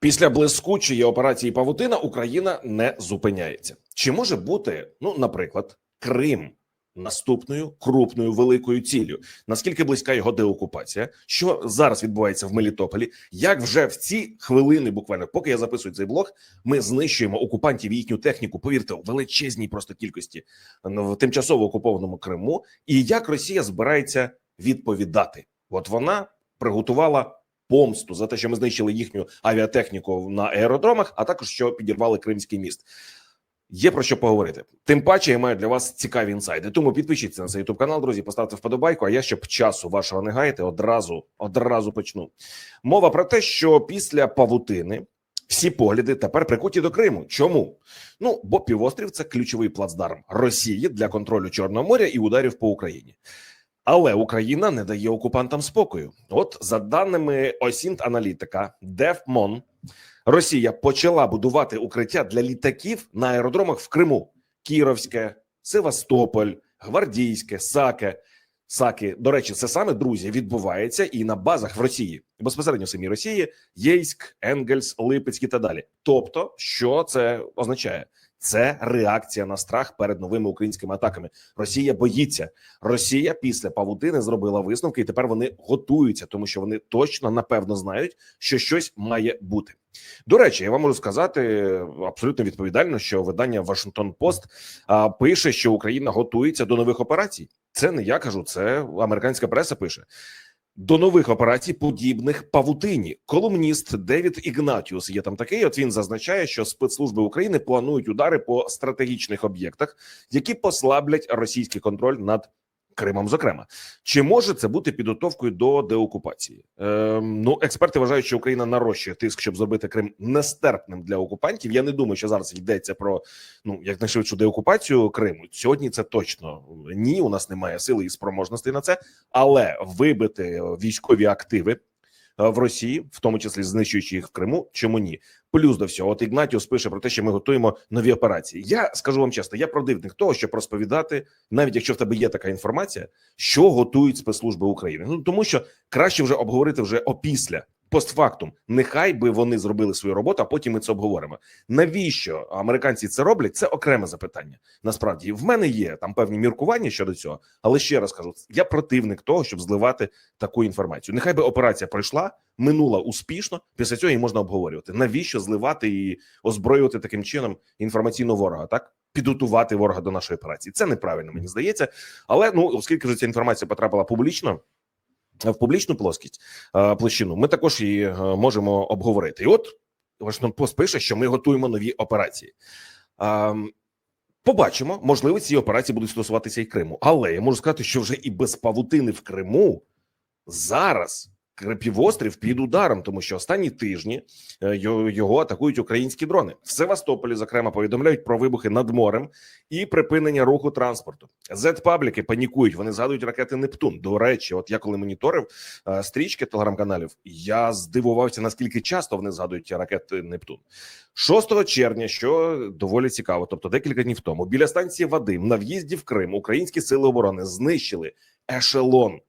Після блискучої операції Павутина Україна не зупиняється. Чи може бути, ну, наприклад, Крим наступною крупною великою ціллю? Наскільки близька його деокупація? Що зараз відбувається в Мелітополі? Як вже в ці хвилини, буквально, поки я записую цей блог, ми знищуємо окупантів і їхню техніку? Повірте, у величезній просто кількості в тимчасово окупованому Криму, і як Росія збирається відповідати? От вона приготувала помсту за те, що ми знищили їхню авіатехніку на аеродромах, а також що підірвали Кримський міст. Є про що поговорити. Тим паче я маю для вас цікаві інсайди. Тому підпишіться на цей ютуб канал, друзі, поставте вподобайку. А я щоб часу вашого не гаяти, одразу одразу почну. Мова про те, що після павутини всі погляди тепер прикуті до Криму. Чому? Ну бо півострів це ключовий плацдарм Росії для контролю Чорного моря і ударів по Україні. Але Україна не дає окупантам спокою. От за даними Осінт аналітика, Девмон, Росія почала будувати укриття для літаків на аеродромах в Криму: Кіровське, Севастополь, Гвардійське, Саке. Саки, до речі, це саме друзі відбувається і на базах в Росії, безпосередньо в самій Росії, Єйськ, Енгельс, Липецьк і так далі. Тобто, що це означає? Це реакція на страх перед новими українськими атаками. Росія боїться. Росія після павутини зробила висновки, і тепер вони готуються, тому що вони точно напевно знають, що щось має бути. До речі, я вам можу сказати абсолютно відповідально, що видання Вашингтон Пост пише, що Україна готується до нових операцій. Це не я кажу, це американська преса пише. До нових операцій, подібних павутині, колумніст Девід Ігнатіус є там такий. От він зазначає, що спецслужби України планують удари по стратегічних об'єктах, які послаблять російський контроль над Кримом. Зокрема, чи може це бути підготовкою до деокупації? Е, ну, експерти вважають, що Україна нарощує тиск, щоб зробити Крим нестерпним для окупантів. Я не думаю, що зараз йдеться про ну якнайшвидшу деокупацію Криму. Сьогодні це точно ні. У нас немає сили і спроможностей на це, але вибити військові активи. В Росії, в тому числі знищуючи їх в Криму, чому ні? Плюс до всього, от Ігнатіус пише про те, що ми готуємо нові операції. Я скажу вам чесно, я противник того, щоб розповідати, навіть якщо в тебе є така інформація, що готують спецслужби України. Ну тому що краще вже обговорити вже опісля постфактум. Нехай би вони зробили свою роботу, а потім ми це обговоримо. Навіщо американці це роблять? Це окреме запитання. Насправді в мене є там певні міркування щодо цього, але ще раз кажу: я противник того, щоб зливати таку інформацію. Нехай би операція пройшла, минула успішно. Після цього її можна обговорювати. Навіщо зливати і озброювати таким чином інформаційного ворога? Так підготувати ворога до нашої операції. Це неправильно, мені здається. Але ну, оскільки вже ця інформація потрапила публічно в публічну плоскість площину, ми також її можемо обговорити. І от Вашингтон Пост пише, що ми готуємо нові операції. Побачимо, можливо, ці операції будуть стосуватися і Криму, але я можу сказати, що вже і без павутини в Криму зараз півострів під ударом, тому що останні тижні е, його атакують українські дрони в Севастополі. Зокрема, повідомляють про вибухи над морем і припинення руху транспорту. Зет-пабліки панікують. Вони згадують ракети Нептун. До речі, от я коли моніторив е, стрічки телеграм-каналів, я здивувався наскільки часто вони згадують ракети Нептун 6 червня, що доволі цікаво. Тобто, декілька днів тому біля станції Вадим на в'їзді в Крим українські сили оборони знищили ешелон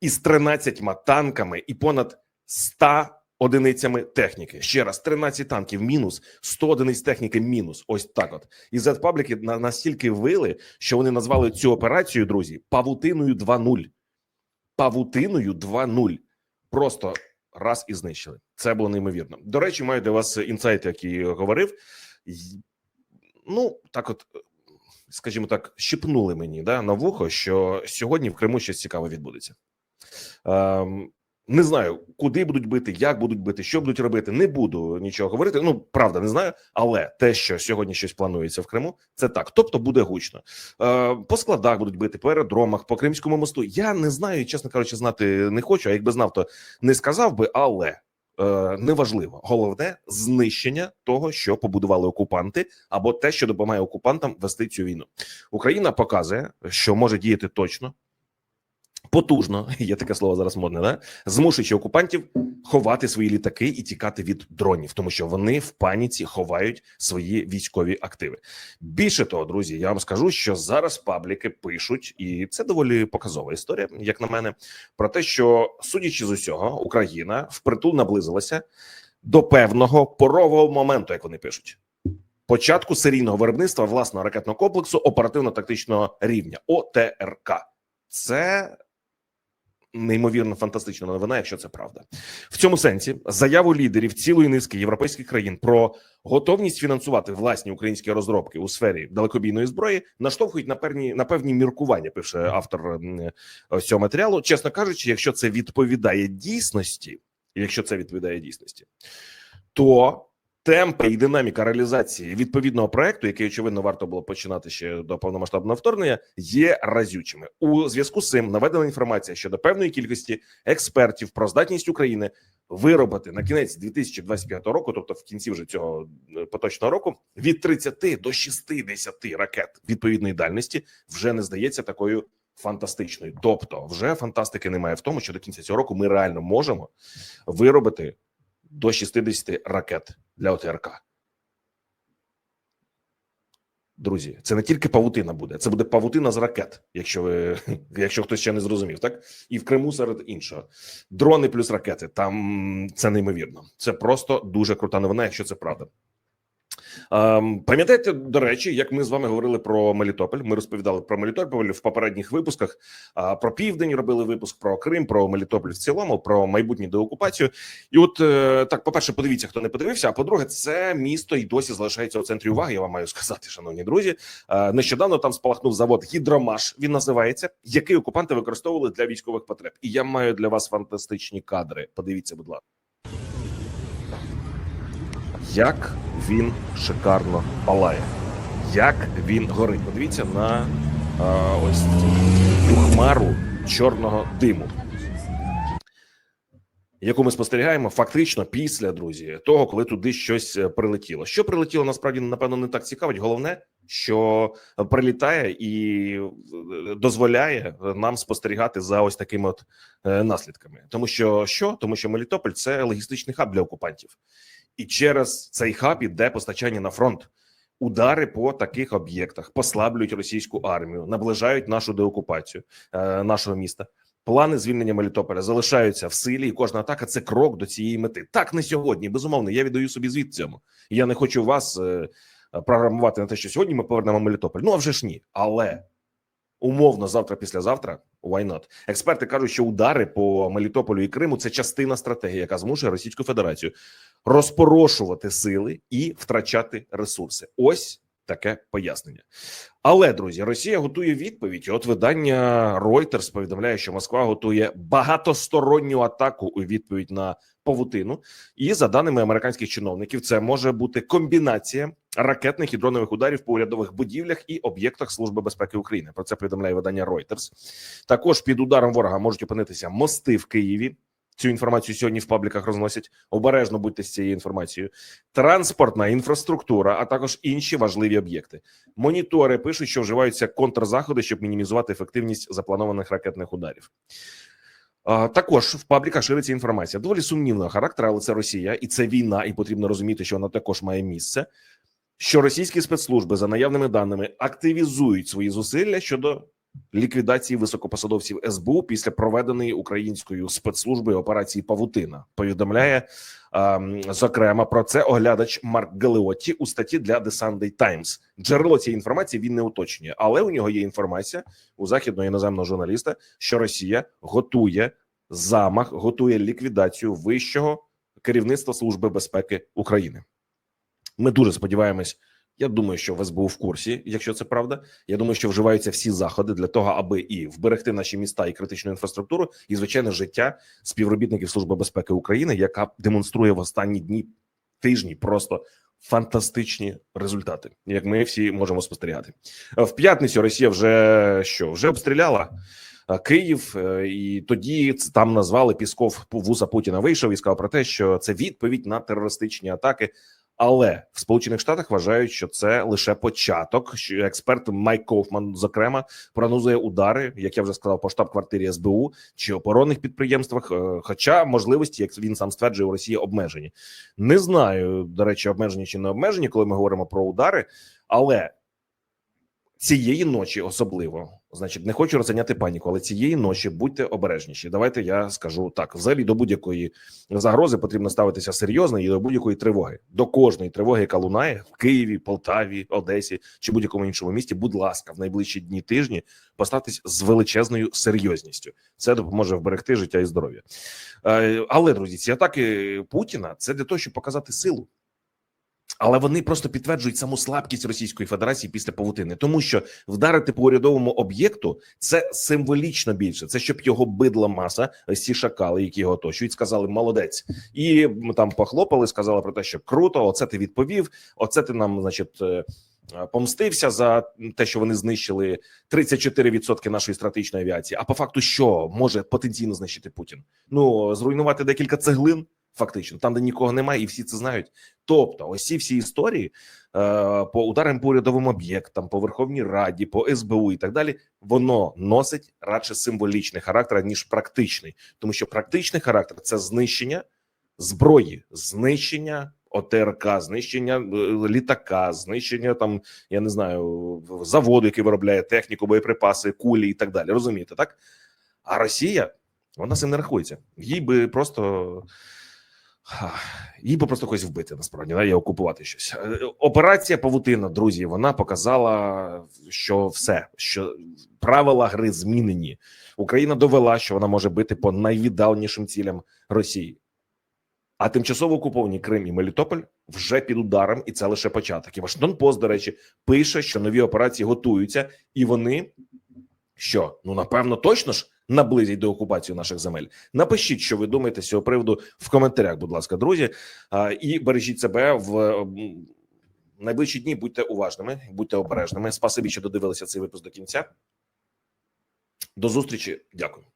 із 13 танками і понад 100 одиницями техніки. Ще раз 13 танків мінус 100 одиниць техніки мінус. Ось так. От і зетпабліки на настільки вили, що вони назвали цю операцію, друзі, павутиною 2.0. Павутиною 2.0. Просто раз і знищили. Це було неймовірно. До речі, маю для вас інсайт, який говорив. Ну так, от. Скажімо так, щепнули мені да на вухо, що сьогодні в Криму щось цікаве відбудеться. Ем, не знаю, куди будуть бити, як будуть бити, що будуть робити. Не буду нічого говорити. Ну правда, не знаю. Але те, що сьогодні щось планується в Криму, це так. Тобто буде гучно. Е, По складах будуть бити, по аеродромах, по Кримському мосту. Я не знаю, чесно кажучи, знати не хочу. А якби знав, то не сказав би, але. Е, неважливо, головне знищення того, що побудували окупанти, або те, що допомагає окупантам вести цю війну. Україна показує, що може діяти точно, Потужно є таке слово зараз модне, да змушуючи окупантів ховати свої літаки і тікати від дронів, тому що вони в паніці ховають свої військові активи. Більше того, друзі, я вам скажу, що зараз пабліки пишуть, і це доволі показова історія, як на мене, про те, що судячи з усього, Україна впритул наблизилася до певного порового моменту, як вони пишуть. Початку серійного виробництва власного ракетного комплексу оперативно-тактичного рівня ОТРК. Це неймовірно фантастична новина, якщо це правда. В цьому сенсі заяву лідерів цілої низки європейських країн про готовність фінансувати власні українські розробки у сфері далекобійної зброї наштовхують на певні на певні міркування. Пише автор цього матеріалу. Чесно кажучи, якщо це відповідає дійсності, якщо це відповідає дійсності, то темпи і динаміка реалізації відповідного проекту, який очевидно варто було починати ще до повномасштабного вторгнення, є разючими. У зв'язку з цим наведена інформація щодо певної кількості експертів про здатність України виробити на кінець 2025 року, тобто в кінці вже цього е, поточного року, від 30 до 60 ракет відповідної дальності вже не здається такою фантастичною. Тобто, вже фантастики немає в тому, що до кінця цього року ми реально можемо виробити до 60 ракет для ОТРК. Друзі, це не тільки павутина буде, це буде павутина з ракет, якщо ви якщо хтось ще не зрозумів, так і в Криму серед іншого. Дрони плюс ракети. Там це неймовірно. Це просто дуже крута новина, якщо це правда. Ем, Пам'ятаєте, до речі, як ми з вами говорили про Мелітополь? Ми розповідали про Мелітополь в попередніх випусках. Про південь робили випуск про Крим, про Мелітополь в цілому, про майбутню деокупацію. І от е, так, по перше, подивіться, хто не подивився. А по-друге, це місто і досі залишається у центрі уваги. Я вам маю сказати, шановні друзі. Е, Нещодавно там спалахнув завод Гідромаш. Він називається, який окупанти використовували для військових потреб. І я маю для вас фантастичні кадри. Подивіться, будь ласка. Як він шикарно палає, як він горить. Подивіться на а, ось цю хмару чорного диму, яку ми спостерігаємо фактично після друзі того, коли туди щось е, прилетіло. Що прилетіло, насправді напевно не так цікавить. Головне, що прилітає і е, дозволяє нам спостерігати за ось такими от е, наслідками, тому що що тому, що Мелітополь це логістичний хаб для окупантів і через цей хаб іде постачання на фронт. Удари по таких об'єктах послаблюють російську армію, наближають нашу деокупацію е, нашого міста. Плани звільнення Мелітополя залишаються в силі, і кожна атака це крок до цієї мети. Так не сьогодні. Безумовно, я віддаю собі звіт цьому. Я не хочу вас е, програмувати на те, що сьогодні ми повернемо Мелітополь. Ну а вже ж ні. Але умовно, завтра, післязавтра, why not? Експерти кажуть, що удари по Мелітополю і Криму це частина стратегії, яка змушує Російську Федерацію розпорошувати сили і втрачати ресурси. Ось таке пояснення. Але друзі, Росія готує відповідь. От видання Reuters повідомляє, що Москва готує багатосторонню атаку у відповідь на павутину. І за даними американських чиновників, це може бути комбінація ракетних і дронових ударів по урядових будівлях і об'єктах Служби безпеки України. Про це повідомляє видання Reuters. Також під ударом ворога можуть опинитися мости в Києві. Цю інформацію сьогодні в пабліках розносять. Обережно будьте з цією інформацією. Транспортна інфраструктура, а також інші важливі об'єкти. Монітори пишуть, що вживаються контрзаходи, щоб мінімізувати ефективність запланованих ракетних ударів. Також в пабліках шириться інформація доволі сумнівного характеру, але це Росія і це війна, і потрібно розуміти, що вона також має місце. Що російські спецслужби за наявними даними активізують свої зусилля щодо ліквідації високопосадовців СБУ після проведеної українською спецслужбою операції Павутина. Повідомляє ем, зокрема про це оглядач Марк Галеотті у статті для The Sunday Times. Джерело цієї інформації він не уточнює, але у нього є інформація у західного іноземного журналіста, що Росія готує замах, готує ліквідацію вищого керівництва Служби безпеки України. Ми дуже сподіваємось. Я думаю, що в СБУ в курсі, якщо це правда. Я думаю, що вживаються всі заходи для того, аби і вберегти наші міста і критичну інфраструктуру, і звичайно, життя співробітників Служби безпеки України, яка демонструє в останні дні тижні просто фантастичні результати, як ми всі можемо спостерігати. В п'ятницю Росія вже що вже обстріляла. е, Київ, е, і тоді там назвали Пісков вуса Путіна. Вийшов і сказав про те, що це відповідь на терористичні атаки. Але в Сполучених Штатах вважають, що це лише початок. Що експерт Майк Кофман, зокрема, прогнозує удари, як я вже сказав, по штаб-квартирі СБУ чи оборонних підприємствах. е, Хоча можливості, як він сам стверджує, у Росії обмежені. Не знаю, до речі, обмежені чи не обмежені, коли ми говоримо про удари, але цієї ночі, особливо, значить, не хочу розганяти паніку, але цієї ночі будьте обережніші. Давайте я скажу так: взагалі до будь-якої загрози потрібно ставитися серйозно і до будь-якої тривоги. До кожної тривоги, яка лунає в Києві, Полтаві, Одесі чи будь-якому іншому місті. Будь ласка, в найближчі дні тижні поставтесь з величезною серйозністю. Це допоможе вберегти життя і здоров'я. Е, Але друзі, ці атаки Путіна це для того, щоб показати силу. Але вони просто підтверджують саму слабкість Російської Федерації після павутини, тому що вдарити по урядовому об'єкту це символічно більше. Це щоб його бидла маса, ось ці шакали, які його оточують, сказали молодець, і там похлопали, сказали про те, що круто. Оце ти відповів. Оце ти нам, значить. е, е, Помстився за те, що вони знищили 34% нашої стратегічної авіації. А по факту, що може потенційно знищити Путін? Ну зруйнувати декілька цеглин, фактично, там, де нікого немає, і всі це знають. Тобто, ось ці всі історії е, по ударам по урядовим об'єктам, по Верховній Раді, по СБУ і так далі, воно носить радше символічний характер ніж практичний, тому що практичний характер це знищення зброї, знищення ОТРК, знищення е, літака, знищення там я не знаю заводу, який виробляє техніку, боєприпаси, кулі і так далі. Розумієте, так? А Росія вона цим не рахується. Їй би просто. Їй би просто когось вбити насправді да, і окупувати щось. Е, Операція Павутина, друзі, вона показала, що все, що правила гри змінені. Україна довела, що вона може бити по найвіддаленішим цілям Росії. А тимчасово окуповані Крим і Мелітополь вже під ударом, і це лише початок. І Вашингтон Пост, до речі, пише, що нові операції готуються, і вони що ну напевно точно ж наблизять до окупації наших земель. Напишіть, що ви думаєте з цього приводу в коментарях, будь ласка, друзі. І бережіть себе в найближчі дні. Будьте уважними, будьте обережними. Спасибі, що додивилися цей випуск до кінця. До зустрічі. Дякую.